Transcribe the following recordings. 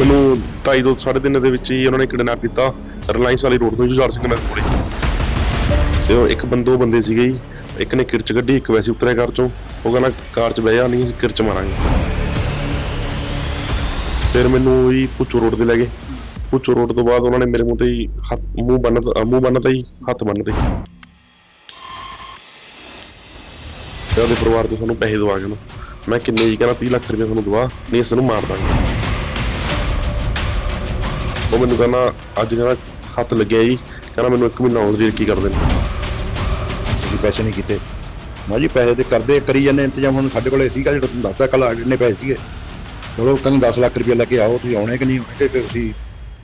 ਮੈਨੂੰ 2.5 ਤੋਂ 3.5 ਦੇ ਵਿੱਚ ਹੀ ਉਹਨਾਂ ਨੇ ਕਿਡਨੈਪ ਕੀਤਾ। ਰਿਲਾਇੰਸ ਵਾਲੀ ਰੋਡ ਤੋਂ ਜੁਝਾਰ ਸਿੰਘ ਨਗਰ ਕੋਲੇ ਤੇ ਉਹ ਇੱਕ ਬੰਦੋ ਬੰਦੇ ਸੀਗੇ ਜੀ। ਇੱਕ ਨੇ ਕਿਰਚ ਗੱਡੀ ਇੱਕ ਵੈਸੇ ਉਤਰਿਆ ਕਾਰ ਚੋਂ। ਉਹ ਕਹਿੰਦਾ ਕਾਰ 'ਚ ਬਹਿ ਜਾ, ਨਹੀਂ ਕਿਰਚ ਮਾਰਾਂਗੇ। ਫਿਰ ਮੈਨੂੰ ਹੀ ਪੁੱਛੋ ਰੋਡ ਤੇ ਲੈ ਗਏ। ਪੁੱਛੋ ਰੋਡ ਤੋਂ ਬਾਅਦ ਉਹਨਾਂ ਨੇ ਮੇਰੇ ਮੂੰਹ ਤੇ ਹੀ ਹੱਥ, ਮੂੰਹ ਬੰਨ ਮੂੰਹ ਬੰਨਤਾ ਹੀ ਹੱਥ ਬੰਨਤੇ ਤੇ। ਉਹਦੇ ਪਰਿਵਾਰ ਤੋਂ ਸਾਨੂੰ ਪੈਸੇ ਦਵਾ ਕੇ ਨਾ। ਮੈਂ ਕਿੰਨੇ ਜੀ, ਕਹਿੰਦਾ 30 ਲੱਖ ਰੁਪਏ ਤੁਹਾਨੂੰ ਦਵਾ, ਨਹੀਂ ਇਸ ਨੂੰ ਮਾਰ ਦਾਂਗੇ। ਉਹ ਮੈਨੂੰ ਕਹਿੰਦਾ, ਅੱਜ ਕਹਿੰਦਾ ਹੱਥ ਲੱਗਿਆ ਜੀ। ਕਹਿੰਦਾ ਮੈਨੂੰ ਇੱਕ ਮਹੀਨਾ ਹੋਰ ਦੀ ਕੀ ਕਰ ਦੇਣ ਅਸੀਂ ਪੈਸੇ ਨਹੀਂ ਕੀਤੇ। ਨਾ ਜੀ ਪੈਸੇ ਤੇ ਕਰਦੇ ਕਰੀ ਜਾਂਦੇ ਇੰਤਜ਼ਾਮ ਹੁਣ ਸਾਡੇ ਕੋਲੇ ਸੀਗਾ ਜਿਹੜਾ ਤੁਹਾਨੂੰ ਦੱਸਦਾ ਕੱਲ ਇੰਨੇ ਪੈਸੇ ਸੀਗੇ। ਚਲੋ, ਕਹਿੰਦੇ 10 ਲੱਖ ਰੁਪਏ ਲੈ ਕੇ ਆਓ, ਤੁਸੀਂ ਆਉਣੇ ਕਿ ਨਹੀਂ ਆਉਣੇ ਤੇ ਫਿਰ ਅਸੀਂ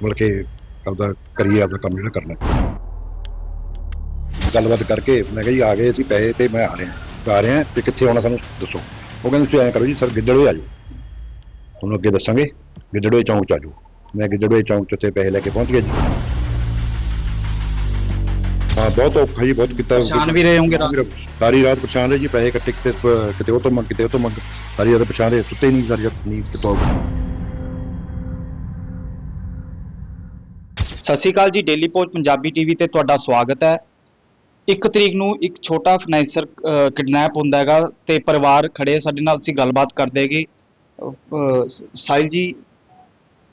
ਮਤਲਬ ਕੇ ਆਪਦਾ ਕਰੀਏ, ਆਪਦਾ ਕੰਮ ਜਿਹੜਾ ਕਰਨਾ। ਗੱਲਬਾਤ ਕਰਕੇ ਮੈਂ ਕਿਹਾ ਜੀ, ਆ ਗਏ ਅਸੀਂ ਪੈਸੇ ਤੇ ਮੈਂ ਆ ਰਿਹਾ। ਆ ਰਿਹਾ ਤੇ ਕਿੱਥੇ ਆਉਣਾ ਸਾਨੂੰ ਦੱਸੋ। ਉਹ ਕਹਿੰਦੇ, ਤੁਸੀਂ ਐਂ ਕਰੋ ਜੀ, ਸਰ ਗਿੱਦੜਵੇ ਆ ਜਾਓ। ਤੁਹਾਨੂੰ ਅੱਗੇ ਦੱਸਾਂਗੇ ਗਿੱਦੜਵੇ ਚੌਂਕ ਚ ਆ ਜਾਓ। ਮੈਂ ਗਿੱਦੜਵੇ ਚੌਂਕ ਚ ਉੱਥੇ ਪੈਸੇ ਲੈ ਕੇ ਪਹੁੰਚ ਗਿਆ ਜੀ। ਹਾਂ ਬਹੁਤ ਔਖਾ ਜੀ ਬਹੁਤ ਕੀਤਾ। ਪਛਾਣ ਵੀ ਰਹੇ ਹੋਣਗੇ ਰਾਤ ਸਾਰੀ ਰਾਤ ਪਰੇਸ਼ਾਨ ਰਹੇ ਜੀ ਪੈਸੇ ਇਕੱਠੇ ਕਿਤੇ ਕਿਤੇ ਉਹ ਤੋਂ ਮੰਗ ਕਿਤੇ ਉਹ ਤੋਂ ਮੰਗ। ਸਾਰੀ ਰਾਤ ਪਰੇਸ਼ਾਨ ਰਹੇ ਸੁੱਤੇ ਨਹੀਂ ਸਾਰੀ ਰਾਤ ਨੀਂਦ ਕਿਤੋਂ ਸਤਿ ਸ਼੍ਰੀ ਅਕਾਲ ਜੀ ਡੇਲੀ ਪੋਸਟ ਪੰਜਾਬੀ ਟੀਵੀ ਤੇ ਤੁਹਾਡਾ ਸਵਾਗਤ ਹੈ। ਇੱਕ ਤਰੀਕ ਨੂੰ ਇੱਕ ਛੋਟਾ ਫਾਈਨੈਂਸਰ ਕਿਡਨੈਪ ਹੁੰਦਾ ਹੈਗਾ ਤੇ ਪਰਿਵਾਰ ਖੜੇ ਸਾਡੇ ਨਾਲ ਅਸੀਂ ਗੱਲਬਾਤ ਕਰਦੇ ਹੈਗੇ। ਸਾਹਿਲ ਜੀ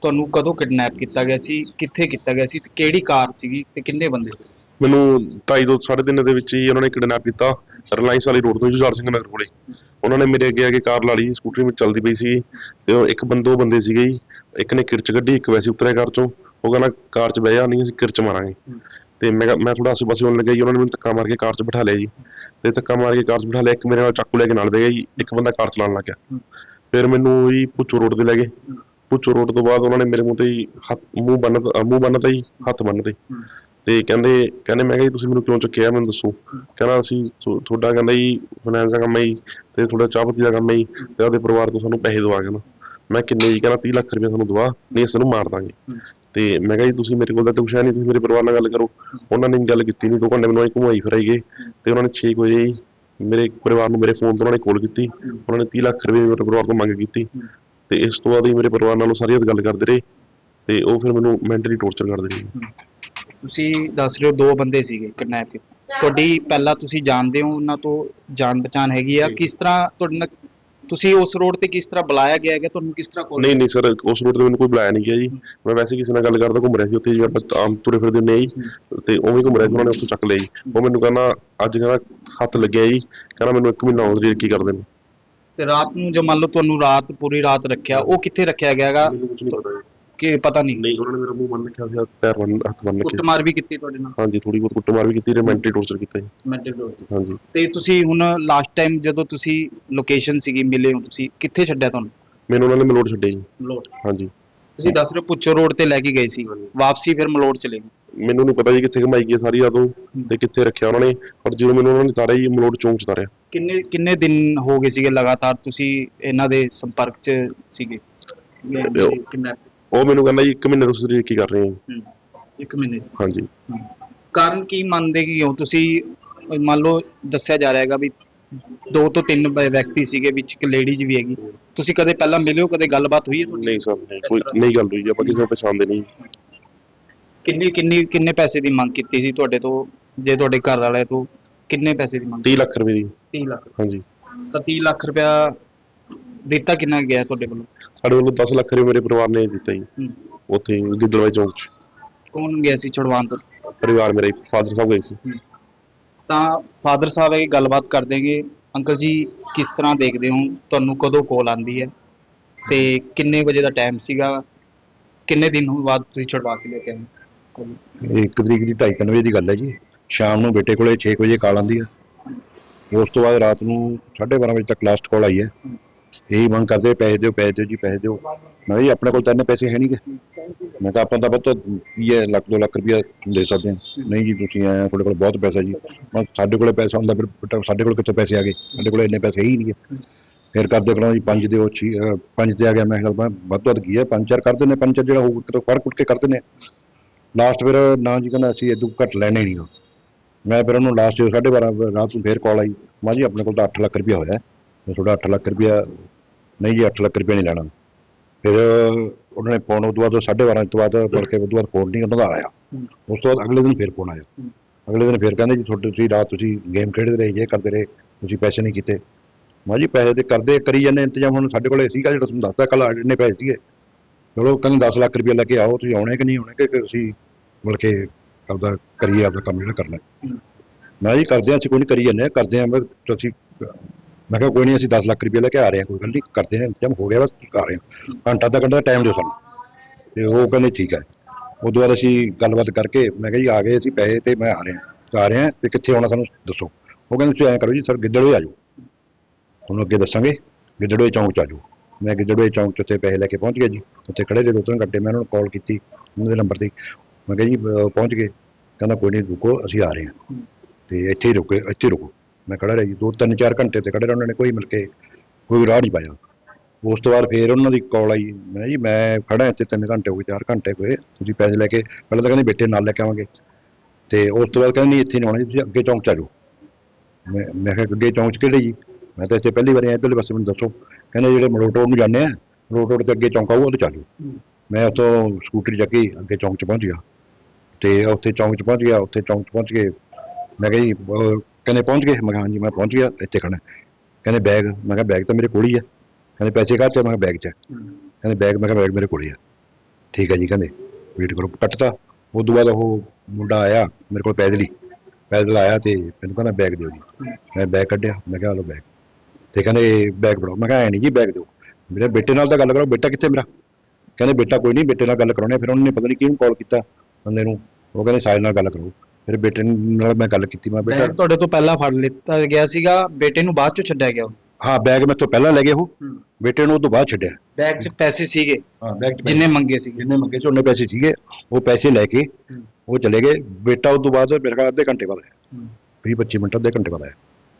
ਤੁਹਾਨੂੰ ਕਦੋਂ ਕਿਡਨੈਪ ਕੀਤਾ ਗਿਆ ਸੀ? ਕਿੱਥੇ ਕੀਤਾ ਗਿਆ ਸੀ? ਤੇ ਕਿਹੜੀ ਕਾਰ ਸੀਗੀ? ਤੇ ਕਿੰਨੇ ਬੰਦੇ ਸੀ? ਮੈਨੂੰ 2.5 ਤੋਂ 3.5 ਦੇ ਵਿੱਚ ਹੀ ਉਹਨਾਂ ਨੇ ਕਿਡਨੈਪ ਕੀਤਾ। ਰਿਲਾਇੰਸ ਵਾਲੀ ਰੋਡ ਤੋਂ ਜੁਝਾਰ ਸਿੰਘ ਨਗਰ ਕੋਲੇ। ਉਹਨਾਂ ਨੇ ਮੇਰੇ ਅੱਗੇ ਆ ਕੇ ਕਾਰ ਲਾ ਲਈ ਸਕੂਟਰੀ ਵਿੱਚ ਚੱਲਦੀ ਪਈ ਸੀ। ਤੇ ਉਹ ਇੱਕ ਬੰਦੋ ਬੰਦੇ ਸੀਗੇ ਜੀ। ਇੱਕ ਨੇ ਕਿਰਚ ਗੱਡੀ ਇੱਕ ਵੈਸੇ ਉਤਰਿਆ ਕਾਰ ਚੋਂ। ਉਹ ਕਹਿੰਦਾ ਕਾਰ 'ਚ ਬਹਿ ਜਾ ਨਹੀਂ ਅਸੀਂ ਕਿਰਚ ਮਾਰਾਂਗੇ। ਤੇ ਮੈਂ ਮੈਂ ਥੋੜਾ ਆਸੇ ਪਾਸੇ ਹੋਣ ਲੱਗਿਆ ਜੀ। ਉਹਨਾਂ ਨੇ ਮੈਨੂੰ ਧੱਕਾ ਮਾਰ ਕੇ ਕਾਰ 'ਚ ਬਿਠਾ ਲਿਆ ਜੀ। ਤੇ ਧੱਕਾ ਮਾਰ ਕੇ ਕਾਰ 'ਚ ਬਿਠਾ ਲਿਆ। ਇੱਕ ਮੇਰੇ ਨਾਲ ਚਾਕੂ ਲੈ ਕੇ ਨਾਲ ਬਹਿ ਗਿਆ ਜੀ। ਇੱਕ ਬੰਦਾ ਕਾਰ ਚਲਾਉਣ ਲੱਗ ਗਿਆ। ਫਿਰ ਮੈਨੂੰ ਜੀ ਪੁੱਛੋ ਰੋਡ ਤੇ ਲੈ ਗਏ। ਪੁੱਛੋ ਰੋਡ ਤੋਂ ਬਾਅਦ ਉਹਨਾਂ ਨੇ ਮੇਰੇ ਮੂੰਹ ਤੇ ਹੀ ਹੱਥ ਮੂੰਹ ਬੰਨ ਮੂੰਹ ਬੰਨਤਾ ਜੀ ਹੱਥ ਬੰਨਤੇ ਤੇ। ਕਹਿੰਦੇ ਕਹਿੰਦੇ ਮੈਂ ਕਿਹਾ ਜੀ ਤੁਸੀਂ ਮੈਨੂੰ ਕਿਉਂ ਚੱਕਿਆ ਮੈਨੂੰ ਦੱਸੋ। ਕਹਿੰਦਾ ਅਸੀਂ ਤੁ- ਤੁਹਾਡਾ ਕਹਿੰਦਾ ਜੀ ਫਾਈਨੈਂਸ ਦਾ ਕੰਮ ਹੈ ਜੀ ਤੇ ਤੁਹਾਡਾ ਚਾਹ ਪੱਤੀ ਦਾ ਕੰਮ ਹੈ ਜੀ ਤੇ ਉਹਦੇ ਪਰਿਵਾਰ ਤੋਂ ਸਾਨੂੰ ਪੈਸੇ ਦਵਾ ਕਹਿੰਦਾ। ਮੈਂ ਕਿੰਨੇ ਜੀ? ਕਹਿੰਦਾ 30 ਲੱਖ ਰੁਪਏ ਤੁਹਾਨੂੰ ਦਵਾ ਨਹੀਂ ਅਸੀਂ ਨੂੰ ਮਾਰ ਦਾਂਗੇ। ਤੇ ਮੈਂ ਕਿਹਾ ਜੀ ਤੁਸੀਂ ਮੇਰੇ ਕੋਲ ਤਾਂ ਕੁਛ ਹੈ ਨਹੀਂ ਤੁਸੀਂ ਮੇਰੇ ਪਰਿਵਾਰ ਨਾਲ ਗੱਲ ਕਰੋ। ਉਹਨਾਂ ਨੇ ਗੱਲ ਕੀਤੀ ਨਹੀਂ ਦੋ ਘੰਟੇ ਮੈਨੂੰ ਐਂ ਘੁਮਾਈ ਫਿਰਾਈ ਗਏ। ਤੇ ਉਹਨਾਂ ਨੇ 6 ਵਜੇ ਹੀ ਮੇਰੇ ਪਰਿਵਾਰ ਨੂੰ ਮੇਰੇ ਫੋਨ ਤੋਂ ਉਹਨਾਂ ਨੇ ਕਾਲ ਕੀਤੀ। ਉਹਨਾਂ ਨੇ 30 ਲੱਖ ਰੁਪਏ ਮੇਰੇ ਪਰਿਵਾਰ ਤੋਂ ਮੰਗ ਕੀਤੀ। ਤੇ ਇਸ ਤੋਂ ਬਾਅਦ ਹੀ ਮੇਰੇ ਪਰਿਵਾਰ ਨਾਲੋਂ ਸਾਰੀ ਰਾਤ ਗੱਲ ਕਰਦੇ ਰਹੇ ਤੇ ਉਹ ਫਿਰ ਮੈਨੂੰ ਮੈਂਟਲੀ ਟੌਰਚਰ ਕਰਦੇ ਰਹੇ। ਤੁਸੀਂ ਦੱਸ ਰਹੇ ਹੋ ਦੋ ਬੰਦੇ ਸੀਗੇ ਕਿਡਨੈਪ ਕੀਤੇ। ਤੁਹਾਡੀ ਪਹਿਲਾਂ ਤੁਸੀਂ ਜਾਣਦੇ ਹੋ ਉਹਨਾਂ ਤੋਂ ਜਾਣ ਪਛਾਣ ਹੈਗੀ ਆ। ਕਿਸ ਤਰ੍ਹਾਂ ਤੁਹਾਡੇ ਨਾਲ ਤੁਸੀਂ ਉਸ ਰੋਡ ਤੇ ਕਿਸ ਤਰ੍ਹਾਂ ਬੁਲਾਇਆ ਗਿਆ ਹੈਗਾ? ਤੁਹਾਨੂੰ ਕਿਸ ਤਰ੍ਹਾਂ call ਨਹੀਂ ਨਹੀਂ ਸਰ ਉਸ ਰੋਡ ਤੇ ਮੈਨੂੰ ਕੋਈ ਬੁਲਾਇਆ ਨਹੀਂ ਗਿਆ ਜੀ। ਮੈਂ ਵੈਸੇ ਕਿਸੇ ਨਾਲ ਗੱਲ ਕਰਦਾ ਘੁੰਮ ਰਿਹਾ ਸੀ ਉੱਥੇ ਜੀ ਆਪਾਂ ਆਮ ਤੁਰੇ ਫਿਰਦੇ ਨੇ ਜੀ। ਤੇ ਉਵੇਂ ਘੁੰਮ ਰਿਹਾ ਸੀ ਉਹਨਾਂ ਨੇ ਉੱਥੋਂ ਚੱਕ ਲਿਆ ਜੀ। ਉਹ ਮੈਨੂੰ ਕਹਿੰਦਾ ਅੱਜ ਕਹਿੰਦਾ ਹੱਥ ਲੱਗਿਆ ਜੀ। ਕਹਿੰਦਾ ਮੈਨੂੰ ਇੱਕ ਮਹੀਨਾ ਹੋਰ ਦੀ ਕੀ ਕਰ ਦੇਣ ਤੇ ਰਾਤ ਨੂੰ ਜੋ ਮੰਨ ਲਓ ਤੁਹਾਨੂੰ ਰਾਤ ਪੂਰੀ ਰਾਤ ਰੱਖਿਆ ਉਹ ਕਿੱਥੇ ਰੱਖਿਆ ਗਿਆ ਹੈਗਾ? ਮੈਨੂੰ ਕੁਝ ਨਹੀਂ ਪਤਾ ਜੀ। ਕਿ ਪਤਾ ਨਹੀਂ। ਨਹੀਂ ਉਹਨਾਂ ਨੇ ਮੇਰਾ ਮੂੰਹ ਬੰਨ ਰੱਖਿਆ ਸੀ ਪੈਰ ਬੰਨ ਹੱਥ ਬੰਨ ਰੱਖੇ। ਕੁੱਟਮਾਰ ਵੀ ਕੀਤੀ ਤੁਹਾਡੇ ਨਾਲ? ਹਾਂਜੀ ਥੋੜੀ ਬਹੁਤ ਕੁੱਟਮਾਰ ਵੀ ਕੀਤੀ ਤੇ ਮੈਂਟਲੀ ਟੌਰਚਰ ਕੀਤਾ ਜੀ। ਮੈਂਟਲ ਹਾਂਜੀ। ਤੇ ਤੁਸੀਂ ਹੁਣ ਲਾਸਟ ਟਾਈਮ ਜਦੋਂ ਤੁਸੀਂ ਲੋਕੇਸ਼ਨ ਸੀਗੀ ਮਿਲੇ ਹੋ ਤੁਸੀਂ ਕਿੱਥੇ ਛੱਡਿਆ ਤੁਹਾਨੂੰ? ਮੈਨੂੰ ਉਹਨਾਂ ਨੇ ਮਲੋੜ ਛੱਡੇ ਜੀ। ਮਲੋਟ। ਹਾਂਜੀ। ਤੁਸੀਂ ਦੱਸ ਰਹੇ ਹੋ ਪੁੱਛੋ ਰੋਡ ਤੇ ਲੈ ਕੇ ਗਏ ਸੀ। ਵਾਪਸੀ ਫਿਰ ਮਲੋਟ ਚਲੇ ਗਏ। ਮੈਨੂੰ ਨਹੀਂ ਪਤਾ ਜੀ ਕਿੱਥੇ ਕਮਾਈ ਗਈ ਸਾਰੀ ਉਹ ਤੇ ਕਿੱਥੇ ਰੱਖਿਆ ਉਹਨਾਂ ਨੇ ਪਰ ਜਦੋਂ ਮੈਨੂੰ ਉਹਨਾਂ ਨੇ ਤਾਰਿਆ ਜੀ ਮਲੋੜ ਚੌਂਕ ਚ ਤਾਰਿਆ। ਕਿੰਨੇ ਕਿੰਨੇ ਦਿਨ ਹੋ ਗਏ ਸੀਗੇ ਲਗਾਤਾਰ ਤੁਸੀਂ ਇਹਨਾਂ ਦੇ ਸੰਪਰਕ 'ਚ ਸੀਗੇ? ਉਹ- ਕਿੰਨਾ? ਉਹ ਮੈਨੂੰ ਕਹਿੰਦਾ ਜੀ ਇੱਕ ਮਹੀਨੇ ਤੋਂ ਤੁਸੀਂ ਕੀ ਕਰ ਰਹੇ ਹੋ ਇੱਕ ਮਹੀਨੇ ਹਾਂਜੀ। ਕਾਰਨ ਕੀ ਮੰਨਦੇ ਕੀ ਹੋ? ਤੁਸੀਂ ਮੰਨ ਲਓ ਦੱਸਿਆ ਜਾ ਰਿਹਾ ਹੈਗਾ ਵੀ ਦੋ ਤੋਂ ਤਿੰਨ ਬ- ਵਿਅਕਤੀ ਸੀਗੇ ਵਿੱਚ ਇੱਕ ਲੇਡੀਜ਼ ਵੀ ਹੈਗੀ। ਤੁਸੀਂ ਕਦੇ ਪਹਿਲਾਂ ਮਿਲੇ ਹੋ? ਕਦੇ ਗੱਲਬਾਤ ਹੋਈ ਹੈ ਤੁਹਾਡੀ? ਨਹੀਂ ਸਰ ਨਹੀਂ ਕੋਈ ਨਹੀਂ ਗੱਲ ਹੋਈ ਜੀ ਆਪਾਂ ਕਿਸੇ ਨੂੰ ਪਛਾਣਦੇ ਨਹੀਂ ਕਿੰਨੀ ਕਿੰਨੀ ਕਿੰਨੇ ਪੈਸੇ ਦੀ ਮੰਗ ਕੀਤੀ ਸੀ ਤੁਹਾਡੇ ਤੋਂ? ਜੇ ਤੁਹਾਡੇ ਘਰ ਵਾਲੇ ਤੋਂ ਕਿੰਨੇ ਪੈਸੇ ਦੀ ਮੰਗ 30 ਲੱਖ ਰੁਪਏ ਦੀ। 30 ਲੱਖ। ਹਾਂਜੀ। ਤਾਂ 30 ਲੱਖ ਰੁਪਇਆ ਦਿੱਤਾ ਕਿੰਨਾ ਗਿਆ ਤੁਹਾਡੇ ਵੱਲੋਂ? ਸਾਡੇ ਵੱਲੋਂ 10 ਲੱਖ ਰੁਪਏ ਮੇਰੇ ਪਰਿਵਾਰ ਨੇ ਦਿੱਤਾ ਜੀ। ਹੂੰ। ਉੱਥੇ ਗਿੱਦੜਵਾਈ ਚੌਂਕ 'ਚ। ਕੌਣ ਗਿਆ ਸੀ ਛੁਡਵਾਉਣ ਤੋਂ? ਪਰਿਵਾਰ ਮੇਰਾ ਫਾਦਰ ਸਾਹਿਬ ਗਏ ਸੀ। ਤਾਂ ਫਾਦਰ ਸਾਹਿਬ ਇਹ ਗੱਲਬਾਤ ਕਰ ਦੇंगे ਅੰਕਲ ਜੀ, ਕਿਸ ਤਰ੍ਹਾਂ ਦੇਖਦੇ ਹੋ? ਤੁਹਾਨੂੰ ਕਦੋਂ ਕੋਲ ਆਂਦੀ ਹੈ? ਤੇ ਕਿੰਨੇ ਵਜੇ ਦਾ ਟਾਈਮ ਸੀਗਾ? ਕਿੰਨੇ ਦਿਨ ਬਾਅਦ ਤੁਸੀਂ ਛੁਡਵਾ ਕੇ ਲੈ ਕੇ ਆਏ? ਇੱਕ ਤਰੀਕ ਦੀ 2:30 ਵਜੇ ਦੀ ਗੱਲ ਹੈ ਜੀ। ਸ਼ਾਮ ਨੂੰ ਬੇਟੇ ਕੋਲੇ 6 ਵਜੇ ਕਾਲ ਆਂਦੀ ਹੈ। ਉਸ ਤੋਂ ਬਾਅਦ ਰਾਤ ਨੂੰ 12:30 ਵਜੇ ਤੱਕ ਲਾਸਟ ਕਾਲ ਆਈ ਹੈ। ਇਹੀ ਮੰਗ ਕਰਦੇ ਪੈਸੇ ਦਿਓ ਪੈਸੇ ਦਿਓ ਜੀ, ਪੈਸੇ ਦਿਓ। ਮੈਂ ਜੀ, ਆਪਣੇ ਕੋਲ ਤਾਂ ਇੰਨੇ ਪੈਸੇ ਹੈ ਨਹੀਂਗੇ ਮੈਂ ਕਿਹਾ ਆਪਾਂ ਤਾਂ ਬਹੁਤ ਕੀ ਲੱਖ, ਦੋ ਲੱਖ ਰੁਪਇਆ ਦੇ ਸਕਦੇ ਹਾਂ। ਨਹੀਂ ਜੀ, ਤੁਸੀਂ ਆਏ ਤੁਹਾਡੇ ਕੋਲ ਬਹੁਤ ਪੈਸਾ ਜੀ। ਮੈਂ ਸਾਡੇ ਕੋਲੇ ਪੈਸਾ ਹੁੰਦਾ, ਫਿਰ ਬੇਟਾ ਸਾਡੇ ਕੋਲ ਕਿੱਥੋਂ ਪੈਸੇ ਆ ਗਏ? ਸਾਡੇ ਕੋਲ ਇੰਨੇ ਪੈਸੇ ਹੀ ਨਹੀਂ ਹੈ ਫਿਰ ਕਰਦੇ ਕਰਾਂ ਜੀ, ਪੰਜ ਦਿਓ, ਛੇ ਪੰਜ ਤੇ ਆ ਗਿਆ, ਮੈਂ ਕਿਹਾ ਮੈਂ ਵੱਧ ਤੋਂ ਵੱਧ ਕੀ ਹੈ, ਪੰਜ, ਚਾਰ ਕਰਦੇ ਨੇ ਪੰਜ, ਚਾਰ ਜਿਹੜਾ ਹੋਊ ਕਿਤੋਂ ਫੜ ਕੁੱਟ ਕੇ ਕਰਦੇ ਨੇ ਲਾਸਟ ਫਿਰ ਨਾ ਜੀ ਕਹਿੰਦਾ, ਅਸੀਂ ਇਦੋਂ ਘੱਟ ਲੈਣੇ ਨਹੀਂ ਗਾ। ਮੈਂ ਫਿਰ ਉਹਨੂੰ ਲਾਸਟ 12:30 ਰਾਤ ਨੂੰ ਫੇਰ ਕਾਲ ਆਈ, ਮਾਂ ਜੀ, ਆਪਣੇ ਕੋਲ ਤਾਂ 8 ਲੱਖ ਰੁਪਇਆ ਹੋਇਆ। ਮੈਂ ਤੁਹਾਡਾ 8 ਲੱਖ ਰੁਪਇਆ ਨਹੀਂ ਜੀ 8 ਲੱਖ ਰੁਪਇਆ ਨਹੀਂ ਲੈਣਾ। ਫਿਰ ਉਹਨਾਂ ਨੇ ਫੋਨ ਉਹ ਤੋਂ ਬਾਅਦ 12:30 ਤੋਂ ਬਾਅਦ ਬਲਕਿ ਕੇ ਉਹ ਤੋਂ ਬਾਅਦ ਫੋਨ ਨਹੀਂ, ਉਹਨਾਂ ਦਾ ਆਇਆ। ਉਸ ਤੋਂ ਬਾਅਦ ਅਗਲੇ ਦਿਨ ਫਿਰ ਫੋਨ ਆਇਆ। ਅਗਲੇ ਦਿਨ ਫਿਰ ਕਹਿੰਦੇ ਜੀ, ਤੁਹਾਡੇ ਤੁਸੀਂ ਰਾਤ ਤੁਸੀਂ ਗੇਮ ਖੇਡਦੇ ਰਹੇ, ਜੇ ਕਰਦੇ ਰਹੇ, ਤੁਸੀਂ ਪੈਸੇ ਨਹੀਂ ਕੀਤੇ। ਮੈਂ ਜੀ, ਪੈਸੇ ਤੇ ਕਰਦੇ ਕਰੀ ਜਾਂਦੇ ਇੰਤਜ਼ਾਮ ਹੁਣ ਸਾਡੇ ਕੋਲੇ ਸੀਗਾ ਜਿਹੜਾ ਤੁਹਾਨੂੰ ਦੱਸਦਾ ਕੱਲ ਇੰਨੇ ਪੈਸੇ ਸੀਗੇ। ਚਲੋ, ਕਹਿੰਦੇ 10 ਲੱਖ ਰੁਪਏ ਲੈ ਕੇ ਆਓ, ਤੁਸੀਂ ਆਉਣੇ ਕਿ ਨਹੀਂ ਆਉਣੇ, ਕਿ ਕਿ ਅਸੀਂ ਬਲਕਿ ਆਪਦਾ ਕਰੀਏ, ਆਪਦਾ ਕੰਮ ਜਿਹੜਾ ਕਰਨਾ। ਮੈਂ ਜੀ ਕਰਦੇ ਹਾਂ ਅਸੀਂ ਕੋਈ ਨਹੀਂ ਕਰੀ ਜਾਂਦੇ ਹਾਂ ਕਰਦੇ ਹਾਂ ਮੈਂ ਤੁਸੀਂ ਮੈਂ ਕਿਹਾ ਕੋਈ ਨਹੀਂ ਅਸੀਂ 10 ਲੱਖ ਰੁਪਏ ਲੈ ਕੇ ਆ ਰਹੇ ਹਾਂ, ਕੋਈ ਗੱਲ ਨਹੀਂ ਕਰਦੇ ਹਾਂ ਇੰਤਜ਼ਾਮ ਹੋ ਗਿਆ ਬਸ ਆ ਰਹੇ ਹਾਂ। ਘੰਟਾ ਅੱਧਾ ਘੰਟਾ ਦਾ ਟਾਈਮ ਦਿਓ ਸਾਨੂੰ। ਤੇ ਉਹ ਕਹਿੰਦੇ ਠੀਕ ਹੈ ਉਦੋਂ ਬਾਅਦ ਅਸੀਂ ਗੱਲਬਾਤ ਕਰਕੇ, ਮੈਂ ਕਿਹਾ ਜੀ ਆ ਗਏ ਅਸੀਂ ਪੈਸੇ ਤੇ ਮੈਂ ਆ ਰਿਹਾ ਆ ਰਿਹਾ ਤੇ ਕਿੱਥੇ ਆਉਣਾ ਸਾਨੂੰ ਦੱਸੋ। ਉਹ ਕਹਿੰਦੇ ਤੁਸੀਂ ਐਂ ਕਰੋ ਜੀ, ਸਰ ਗਿੱਦੜਵੇ ਆ ਜਾਓ। ਤੁਹਾਨੂੰ ਅੱਗੇ ਦੱਸਾਂਗੇ ਗਿੱਦੜਵੇ ਚੌਂਕ ਚ ਆ ਜਾਓ। ਮੈਂ ਗਿੱਦੜਵੇ ਚੌਂਕ ਚ ਉੱਥੇ ਪੈਸੇ ਲੈ ਕੇ ਪਹੁੰਚ ਗਿਆ ਜੀ। ਉੱਥੇ ਖੜੇ ਰਹੇ ਦੋ ਤਿੰਨ ਘੰਟੇ ਮੈਂ ਉਹਨਾਂ ਨੂੰ ਕਾਲ ਕੀਤੀ, ਉਹਨਾਂ ਦੇ ਨੰਬਰ ਤੇ। ਮੈਂ ਕਿਹਾ ਜੀ ਪਹੁੰਚ ਗਏ। ਕਹਿੰਦਾ ਕੋਈ ਨਹੀਂ ਰੁਕੋ, ਅਸੀਂ ਆ ਰਹੇ ਹਾਂ। ਤੇ ਇੱਥੇ ਹੀ ਰੁਕੋ, ਇੱਥੇ ਰੁਕੋ। ਮੈਂ ਖੜਾ ਰਿਹਾ ਜੀ, ਦੋ ਤਿੰਨ ਚਾਰ ਘੰਟੇ ਤੇ ਖੜੇ ਰਹੇ, ਉਹਨਾਂ ਨੇ ਕੋਈ ਮਿਲ ਕੇ ਕੋਈ ਰਾਹ ਨਹੀਂ ਪਾਇਆ। ਉਸ ਤੋਂ ਬਾਅਦ ਫੇਰ ਉਹਨਾਂ ਦੀ ਕਾਲ ਆਈ, ਮੈਂ ਜੀ, ਮੈਂ ਖੜਾ ਇੱਥੇ ਤਿੰਨ ਘੰਟੇ ਹੋ ਗਏ, ਚਾਰ ਘੰਟੇ ਹੋਏ ਤੁਸੀਂ ਪੈਸੇ ਲੈ ਕੇ, ਪਹਿਲਾਂ ਤਾਂ ਕਹਿੰਦੇ ਬੇਟੇ ਨਾਲ ਲੈ ਕੇ ਆਵਾਂਗੇ। ਤੇ ਉਸ ਤੋਂ ਬਾਅਦ ਕਹਿੰਦੇ ਨਹੀਂ, ਇੱਥੇ ਨਹੀਂ ਆਉਣਾ ਜੀ, ਤੁਸੀਂ ਅੱਗੇ ਚੌਂਕ ਚ ਆ ਜਾਓ। ਮੈਂ ਮੈਂ ਕਿਹਾ ਅੱਗੇ ਚੌਂਕ ਚ ਕਿਹੜੇ ਜੀ? ਮੈਂ ਤਾਂ ਇੱਥੇ ਪਹਿਲੀ ਵਾਰ ਆਇਆ, ਇੱਧਰਲੇ ਪਾਸੇ ਮੈਨੂੰ ਦੱਸੋ। ਕਹਿੰਦੇ ਜਿਹੜੇ ਮਲੋਟ ਰੋਡ ਨੂੰ ਜਾਂਦੇ ਆ ਰੋਡ ਰੋਡ ਤੇ ਅੱਗੇ ਚੌਂਕ ਆਊਗਾ ਉਹਦੇ ਚ ਆ ਜਾਓ। ਹੂੰ। ਮੈਂ ਉੱਥੋਂ ਸਕੂਟਰੀ ਚੱਕੀ ਅੱਗੇ ਚੌਂਕ ਚ ਪਹੁੰਚ ਗਿਆ। ਤੇ ਉੱਥੇ ਚੌਂਕ ਚ ਪਹੁੰਚ ਗਿਆ, ਉੱਥੇ ਚੌਂਕ ਚ ਪਹੁੰਚ ਕੇ ਮੈਂ ਕਿਹਾ ਜੀ ਕਹਿੰਦੇ ਪਹੁੰਚ ਗਏ। ਮੈਂ ਕਿਹਾ ਹਾਂਜੀ, ਮੈਂ ਪਹੁੰਚ ਗਿਆ, ਇੱਥੇ ਖੜਾ ਕਹਿੰਦੇ ਬੈਗ ਮੈਂ ਕਿਹਾ ਬੈਗ ਤਾਂ ਮੇਰੇ ਕੋਲ ਹੀ ਆ। ਕਹਿੰਦੇ ਪੈਸੇ ਕਾਹਤੇ ਮੈਂ ਕਿਹਾ ਬੈਗ 'ਚ। ਕਹਿੰਦੇ ਬੈਗ ਮੈਂ ਕਿਹਾ ਬੈਗ ਮੇਰੇ ਕੋਲ ਹੀ ਆ। ਠੀਕ ਹੈ ਜੀ, ਕਹਿੰਦੇ ਵੇਟ ਕਰੋ, ਕੱਟਤਾ। ਉਸ ਤੋਂ ਬਾਅਦ ਉਹ ਮੁੰਡਾ ਆਇਆ, ਮੇਰੇ ਕੋਲ ਪੈਦਲ ਹੀ। ਪੈਦਲ ਆਇਆ ਤੇ ਮੈਨੂੰ ਕਹਿੰਦਾ ਬੈਗ ਦਿਓ ਜੀ। ਮੈਂ ਬੈਗ ਕੱਢਿਆ, ਮੈਂ ਕਿਹਾ ਲਓ ਬੈਗ ਤੇ ਕਹਿੰਦੇ ਬੈਗ ਫੜਾਓ। ਮੈਂ ਕਿਹਾ ਐ ਨਹੀਂ ਜੀ ਬੈਗ ਦਿਓ। ਮੇਰੇ ਬੇਟੇ ਨਾਲ ਤਾਂ ਗੱਲ ਕਰੋ, ਬੇਟਾ ਕਿੱਥੇ ਮੇਰਾ? ਕਹਿੰਦੇ ਬੇਟਾ ਕੋਈ ਨਹੀਂ ਬੇਟੇ ਨਾਲ ਗੱਲ ਕਰਾਉਣੇ ਆ। ਫਿਰ ਉਹਨਾਂ ਨੇ ਪਤਾ ਨਹੀਂ ਕਿਹਨੂੰ ਕਾਲ ਕੀਤਾ, ਬੰਦੇ ਨੂੰ। ਉਹ ਕਹਿੰਦੇ ਸਾਹਿਲ ਨਾਲ ਗੱਲ ਕਰੋ। ਫਿਰ ਬੇਟੇ ਨਾਲ ਮੈਂ ਗੱਲ ਕੀਤੀ ਮੈਂ ਬੇਟਾ ਬੈਗ ਤੁਹਾਡੇ ਤੋਂ ਪਹਿਲਾਂ ਫੜ ਲਿੱਤਾ ਗਿਆ ਸੀਗਾ ਬੇਟੇ ਨੂੰ ਬਾਅਦ ਚ ਛੱਡਿਆ ਗਿਆ ਹਾਂ ਬੈਗ ਮੈਂ ਤੋਂ ਪਹਿਲਾਂ ਲੈ ਗਏ ਉਹ। ਬੇਟੇ ਨੂੰ ਉਹ ਤੋਂ ਬਾਅਦ ਛੱਡਿਆ। ਬੈਗ 'ਚ ਪੈਸੇ ਸੀਗੇ ਹਾਂ ਬੈਗ ਜਿੰਨੇ ਮੰਗੇ ਸੀਗੇ। ਜਿੰਨੇ ਮੰਗੇ ਸੀ ਉਹਨੇ ਪੈਸੇ ਸੀਗੇ। ਉਹ ਪੈਸੇ ਲੈ ਕੇ ਹੂੰ। ਉਹ ਚਲੇ ਗਏ। ਬੇਟਾ ਉਸ ਤੋਂ ਬਾਅਦ ਮੇਰੇ ਖਿਆਲ ਅੱਧੇ ਘੰਟੇ ਬਾਅਦ ਆਇਆ। ਹੂੰ। 20 25 ਮਿੰਟ ਅੱਧੇ ਘੰਟੇ ਬਾਅਦ ਆਇਆ।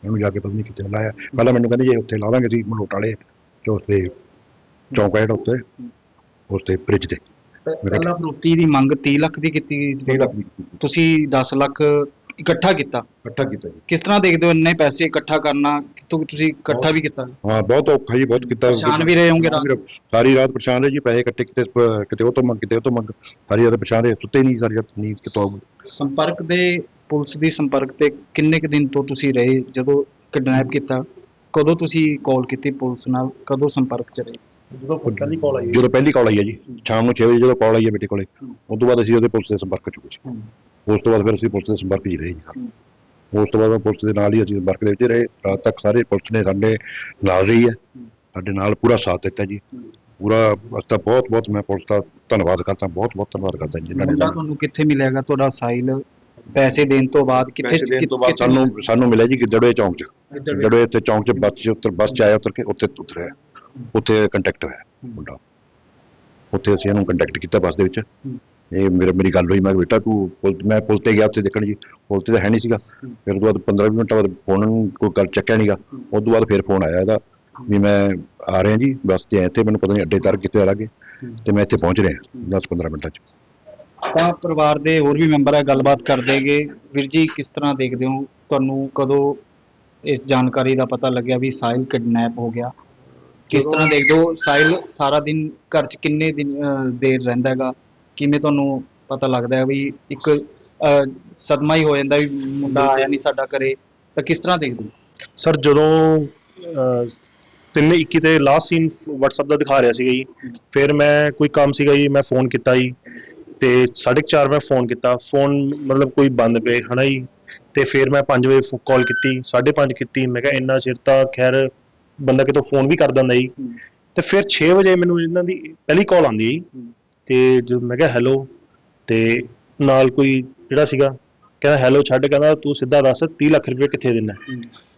ਉਹਨੂੰ ਜਾ ਕੇ ਪਤਾ ਨਹੀਂ ਕਿੱਥੇ ਲਾਇਆ। ਪਹਿਲਾਂ ਮੈਨੂੰ ਕਹਿੰਦੇ ਜੇ ਉੱਥੇ ਲਾਵਾਂਗੇ ਸੀ ਮਲੋਟ ਵਾਲੇ ਤੇ ਚੌਂਕ ਆ ਜਿਹੜਾ ਉੱਤੇ ਤੇ ਬ੍ਰਿਜ ਤੇ। ਪਹਿਲਾਂ ਫਰੋਤੀ ਦੀ ਮੰਗ 30 ਲੱਖ ਦੀ ਕੀਤੀ ਗਈ ਸੀ। ਲੱਖ ਤੁਸੀਂ 10 ਲੱਖ ਇਕੱਠਾ ਕੀਤਾ। ਇਕੱਠਾ ਕੀਤਾ ਜੀ। ਕਿਸ ਤਰ੍ਹਾਂ ਦੇਖਦੇ ਹੋ ਇੰਨੇ ਪੈਸੇ ਇਕੱਠਾ ਕਰਨਾ? ਕਿਤੋਂ ਤੁਸੀਂ ਇਕੱਠਾ ਵੀ ਕੀਤਾ? ਹਾਂ ਬਹੁਤ ਔਖਾ ਜੀ ਬਹੁਤ ਕੀਤਾ। ਪਰੇਸ਼ਾਨ ਵੀ ਰਹੇ ਹੋਣਗੇ ਰਾਤ ਸਾਰੀ ਰਾਤ ਪਰੇਸ਼ਾਨ ਰਹੇ ਜੀ ਪੈਸੇ ਇਕੱਠੇ ਕਿਤੇ ਪ- ਕਿਤੇ ਉਹ ਤੋਂ ਮੰਗ ਕਿਤੇ ਉਹ ਤੋਂ ਮੰਗ। ਸਾਰੀ ਰਾਤ ਪਰੇਸ਼ਾਨ ਰਹੇ ਸੁੱਤੇ ਨਹੀਂ ਸਾਰੀ ਰਾਤ ਨੀਂਦ ਕਿਤੋਂ ਆਊਗੀ। ਸੰਪਰਕ ਦੇ ਪੁਲਿਸ ਦੀ ਸੰਪਰਕ ਤੇ ਕਿੰਨੇ ਕੁ ਦਿਨ ਤੋਂ ਤੁਸੀਂ ਰਹੇ? ਜਦੋਂ ਕਿਡਨੈਪ ਕੀਤਾ ਕਦੋਂ ਤੁਸੀਂ ਕਾਲ ਕੀਤੀ ਪੁਲਿਸ ਨਾਲ? ਕਦੋਂ ਸੰਪਰਕ ਚ ਰਹੇ? ਜਦੋਂ ਪਹਿਲੀ ਕਾਲ ਆਈ ਜਦੋਂ ਪਹਿਲੀ ਕਾਲ ਆਈ ਹੈ ਜੀ ਸ਼ਾਮ ਨੂੰ 6 ਵਜੇ ਜਦੋਂ ਕਾਲ ਆਈ ਹੈ ਬੇਟੇ ਕੋਲੇ ਉਸ ਤੋਂ ਬਾਅਦ ਅਸੀਂ ਉਹਦੇ ਪੁਲਿਸ ਦੇ ਸੰਪਰਕ ਚ ਗਏ ਉਸ ਤੋਂ ਬਾਅਦ ਫਿਰ ਅਸੀਂ ਪੁਲਿਸ ਦੇ ਸੰਪਰਕ 'ਚ ਹੀ ਰਹੇ ਜੀ। ਉਸ ਤੋਂ ਬਾਅਦ ਪੁਲਿਸ ਦੇ ਨਾਲ ਹੀ ਅਸੀਂ ਸੰਪਰਕ ਦੇ ਵਿੱਚ ਰਹੇ। ਰਾਤ ਤੱਕ ਸਾਰੇ ਪੁਲਿਸ ਨੇ ਸਾਡੇ ਨਾਲ ਰਹੀ ਹੈ। ਸਾਡੇ ਨਾਲ ਪੂਰਾ ਸਾਥ ਦਿੱਤਾ ਜੀ। ਪੂਰਾ ਅਸੀਂ ਤਾਂ ਬਹੁਤ ਬਹੁਤ ਮੈਂ ਪੁਲਿਸ ਦਾ ਧੰਨਵਾਦ ਕਰਦਾ ਬਹੁਤ ਬਹੁਤ ਧੰਨਵਾਦ ਕਰਦਾ ਜੀ ਜਿਨ੍ਹਾਂ ਨੇ ਮੁੰਡਾ ਸਾਨੂੰ ਤੁਹਾਨੂੰ ਕਿੱਥੇ ਮਿਲਿਆਗਾ? ਤੁਹਾਡਾ ਸਾਈਲ ਪੈਸੇ ਦੇਣ ਤੋਂ ਬਾਅਦ ਕਿੱਥੇ ਸਾਨੂੰ ਸਾਨੂੰ ਮਿਲਿਆ ਜੀ ਗਿੱਦੜਵੇ ਚੌਂਕ 'ਚ। ਗਿੱਦੜਵੇ ਤੇ ਚੌਂਕ 'ਚ ਬੱਸ 'ਚ ਉੱਤਰ ਬੱਸ 'ਚ ਆਇਆ ਉਤਰ ਕੇ ਉੱਥੇ ਉਤਰਿਆ। ਉੱਥੇ ਕੰਟੈਕਟ ਹੋਇਆ ਮੁੰਡਾ। ਉੱਥੇ ਅਸੀਂ ਇਹਨੂੰ ਕੰਟੈਕਟ ਕੀਤਾ ਬੱਸ ਦੇ ਵਿੱਚ। ਇਹ ਮੇਰੇ, ਮੇਰੀ ਗੱਲ ਹੋਈ, ਮੈਂ ਕਿਹਾ, ਬੇਟਾ, ਤੂੰ ਪੁਲ ਮੈਂ ਪੁਲ ਤੇ ਗਿਆ ਉੱਥੇ ਦੇਖਣ ਜੀ। ਪੁਲ ਤੇ ਤਾਂ ਹੈ ਨਹੀਂ ਸੀਗਾ। ਫਿਰ ਤੋਂ ਬਾਅਦ 15 ਮਿੰਟਾਂ ਬਾਅਦ ਫੋਨ ਕੋਈ ਗੱਲ ਚੱਕਿਆ ਨਹੀਂਗਾ ਉਸ ਤੋਂ ਬਾਅਦ ਫਿਰ ਫੋਨ ਆਇਆ ਇਹਦਾ ਵੀ ਮੈਂ ਆ ਰਿਹਾ ਜੀ, ਬੱਸ ਤੇ ਇੱਥੇ। ਮੈਨੂੰ ਪਤਾ ਨਹੀਂ ਅੱਡੇ ਤੱਕ ਕਿੱਥੇ ਲੱਗੇ। ਤੇ ਮੈਂ ਇੱਥੇ ਪਹੁੰਚ ਰਿਹਾ 10 15 ਮਿੰਟਾਂ 'ਚ। ਤਾਂ ਪਰਿਵਾਰ ਦੇ ਹੋਰ ਵੀ ਮੈਂਬਰ ਹੈ ਗੱਲਬਾਤ ਕਰਦੇਗੇ ਵੀਰ ਜੀ, ਕਿਸ ਤਰ੍ਹਾਂ ਦੇਖਦੇ ਹੋ? ਤੁਹਾਨੂੰ ਕਦੋਂ ਇਸ ਜਾਣਕਾਰੀ ਦਾ ਪਤਾ ਲੱਗਿਆ ਵੀ ਸਾਹਿਲ ਕਿਡਨੈਪ ਹੋ ਗਿਆ? ਕਿਸ ਤਰ੍ਹਾਂ ਦੇਖਦੇ ਹੋ? ਸਾਹਿਲ ਸਾਰਾ ਦਿਨ ਘਰ 'ਚ ਕਿੰਨੇ ਦਿਨ ਅਹ, ਦੇਰ ਰਹਿੰਦਾ ਹੈਗਾ? ਕਿਵੇਂ ਤੁਹਾਨੂੰ ਪਤਾ ਲੱਗਦਾ ਹੈ ਵੀ ਇੱਕ ਅਹ, ਸਦਮਾ ਹੀ ਹੋ ਜਾਂਦਾ ਵੀ ਮੁੰਡਾ ਆਇਆ ਨਹੀਂ ਸਾਡਾ ਘਰੇ? ਤਾਂ ਕਿਸ ਤਰ੍ਹਾਂ ਦੇਖਦੇ ਹੋ? ਸਰ ਜਦੋਂ ਅਹ, ਤਿੰਨ 21 ਤੇ ਲਾਸਟ ਸੀਨ WhatsApp ਦਾ ਦਿਖਾ ਰਿਹਾ ਸੀਗਾ ਜੀ। ਫਿਰ ਮੈਂ ਕੋਈ ਕੰਮ ਸੀਗਾ ਜੀ ਮੈਂ ਫੋਨ ਕੀਤਾ ਜੀ। ਤੇ 4:30 ਮੈਂ ਫੋਨ ਕੀਤਾ। ਫੋਨ ਮਤਲਬ ਕੋਈ ਬੰਦ ਪਏ ਹਨਾ ਜੀ? ਤੇ ਫਿਰ ਮੈਂ 5 ਵਜੇ ਕਾਲ ਕੀਤੀ 5:30 ਕੀਤੀ। ਮੈਂ ਕਿਹਾ ਇੰਨਾ ਚਿਰ ਤਾਂ ਖੈਰ ਬੰਦਾ ਕਿਤੋਂ ਫੋਨ ਵੀ ਕਰ ਦਿੰਦਾ ਜੀ। ਤੇ ਫਿਰ 6 ਵਜੇ ਮੈਨੂੰ ਇਹਨਾਂ ਦੀ ਪਹਿਲੀ ਕਾਲ ਆਉਂਦੀ ਜੀ। ਤੇ ਜਦੋਂ ਮੈਂ ਕਿਹਾ ਹੈਲੋ ਤੇ ਨਾਲ ਕੋਈ ਜਿਹੜਾ ਸੀਗਾ ਕਹਿੰਦਾ ਹੈਲੋ ਛੱਡ ਕਹਿੰਦਾ ਤੂੰ ਸਿੱਧਾ ਦੱਸ 30 ਲੱਖ ਰੁਪਏ ਕਿੱਥੇ ਦੇਣਾ?